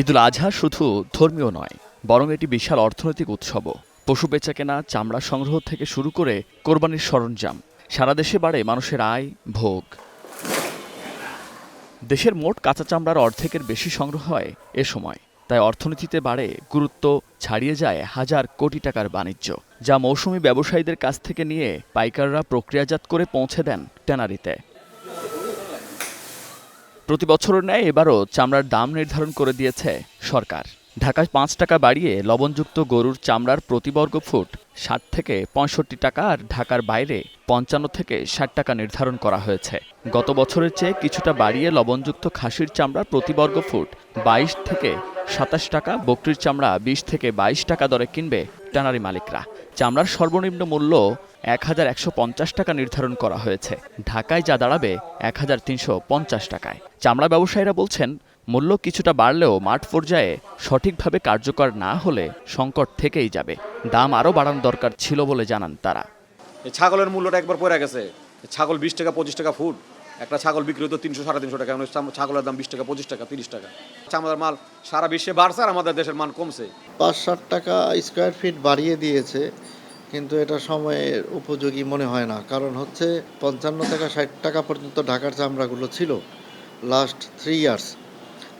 ঈদুল আজহা শুধু ধর্মীয় নয়, বরং এটি বিশাল অর্থনৈতিক উৎসবও। পশু বেচাকেনা চামড়া সংগ্রহ থেকে শুরু করে কোরবানির সরঞ্জাম, সারা দেশে বাড়ে মানুষের আয়, ভোগ। দেশের মোট কাঁচা চামড়ার অর্ধেকের বেশি সংগ্রহ হয় এ সময়, তাই অর্থনীতিতে বাড়ে গুরুত্ব, ছাড়িয়ে যায় হাজার কোটি টাকার বাণিজ্য, যা মৌসুমি ব্যবসায়ীদের কাছ থেকে নিয়ে পাইকাররা প্রক্রিয়াজাত করে পৌঁছে দেন ট্যানারিতে। প্রতি বছরের ন্যায় এবারও চামড়ার দাম নির্ধারণ করে দিয়েছে সরকার। ঢাকায় পাঁচ টাকা বাড়িয়ে লবণযুক্ত গরুর চামড়ার প্রতি বর্গ ফুট ষাট থেকে পঁয়ষট্টি টাকা আর ঢাকার বাইরে পঞ্চান্ন থেকে ষাট টাকা নির্ধারণ করা হয়েছে। গত বছরের চেয়ে কিছুটা বাড়িয়ে লবণযুক্ত খাসির চামড়া প্রতি বর্গ ফুট বাইশ থেকে সাতাশ টাকা, বকরির চামড়া বিশ থেকে বাইশ টাকা দরে কিনবে ট্যানারি মালিকরা। চামড়ার সর্বনিম্ন মূল্য এক হাজার একশো পঞ্চাশ টাকা নির্ধারণ করা হয়েছে। ঢাকায় যা দাঁড়াবে এক হাজার তিনশো পঞ্চাশ টাকায়। চামড়া ব্যবসায়ীরা বলছেন মূল্য কিছুটা বাড়লেও মাঠ পর্যায়ে সঠিকভাবে কার্যকর না হলে সংকট থেকেই যাবে। দাম আরও বাড়ানো দরকার ছিল বলে জানান তারা। ছাগলের মূল্যটা একবার পড়ে গেছে। ছাগল বিশ টাকা পঁচিশ টাকা ফুট। একটা ছাগল বিক্রি হতো তিনশো সাড়ে তিনশো টাকা। ছাগলের দাম বিশ টাকা পঁচিশ টাকা তিরিশ টাকা। চামড়ার মাল সারা বিশ্বে বাড়ছে আর আমাদের দেশের মান কমছে। পাঁচ ষাট টাকা স্কোয়ার ফিট বাড়িয়ে দিয়েছে। কিন্তু এটা সময়ের উপযোগী মনে হয় না। কারণ হচ্ছে পঞ্চান্ন থেকে ষাট টাকা পর্যন্ত ঢাকার চামড়াগুলো ছিল লাস্ট থ্রি ইয়ার্স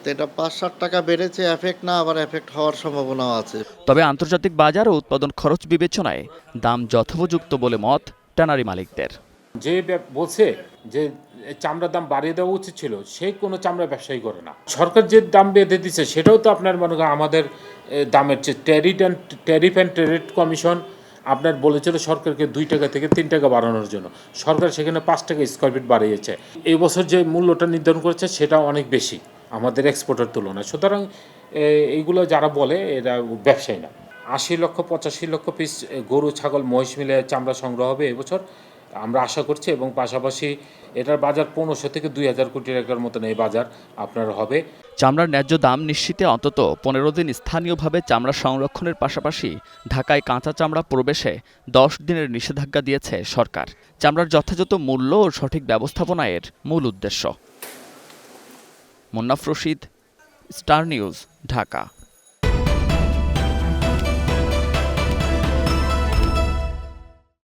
তো এটা পাঁচ ষাট টাকা বেড়েছে এফেক্ট না আবার এফেক্ট হওয়ার সম্ভাবনাও আছে। তবে আন্তর্জাতিক বাজার ও উৎপাদন খরচ বিবেচনায় দাম যথোপযুক্ত বলে মত ট্যানারি মালিকদের। যে বলছে যে চামড়ার দাম বাড়িয়ে দেওয়া উচিত ছিল সে কোনো চামড়া ব্যবসায়ী করে না। সরকার যে দাম বেঁধে দিচ্ছে সেটাও তো আপনার মনে করেন আমাদের দামের চেয়ে tariff and tariff and trade commission আপনার বলেছিল সরকারকে দুই টাকা থেকে তিন টাকা বাড়ানোর জন্য। সরকার সেখানে পাঁচ টাকা স্কোয়ার ফিট বাড়িয়েছে। এই বছর যে মূল্যটা নির্ধারণ করেছে সেটা অনেক বেশি আমাদের এক্সপোর্টের তুলনায়। সুতরাং এইগুলো যারা বলে, এরা ব্যবসায়ী না। আশি লক্ষ পঁচাশি লক্ষ পিস গরু, ছাগল, মহিষ মিলে চামড়া সংগ্রহ হবে এবছর আমরা আশা করছি এবং পাশাপাশি এটার বাজার পনেরোশো থেকে দুই হাজার কোটি টাকার মতন এই বাজার আপনার হবে। চামড়ার ন্যায্য দাম নিশ্চিতে অন্তত পনেরো দিন স্থানীয়ভাবে চামড়া সংরক্ষণের পাশাপাশি ঢাকায় কাঁচা চামড়া প্রবেশে দশ দিনের নিষেধাজ্ঞা দিয়েছে সরকার। চামড়ার যথাযথ মূল্য ও সঠিক ব্যবস্থাপনা এর মূল উদ্দেশ্য। Munnaf Rashid, Star News, Dhaka.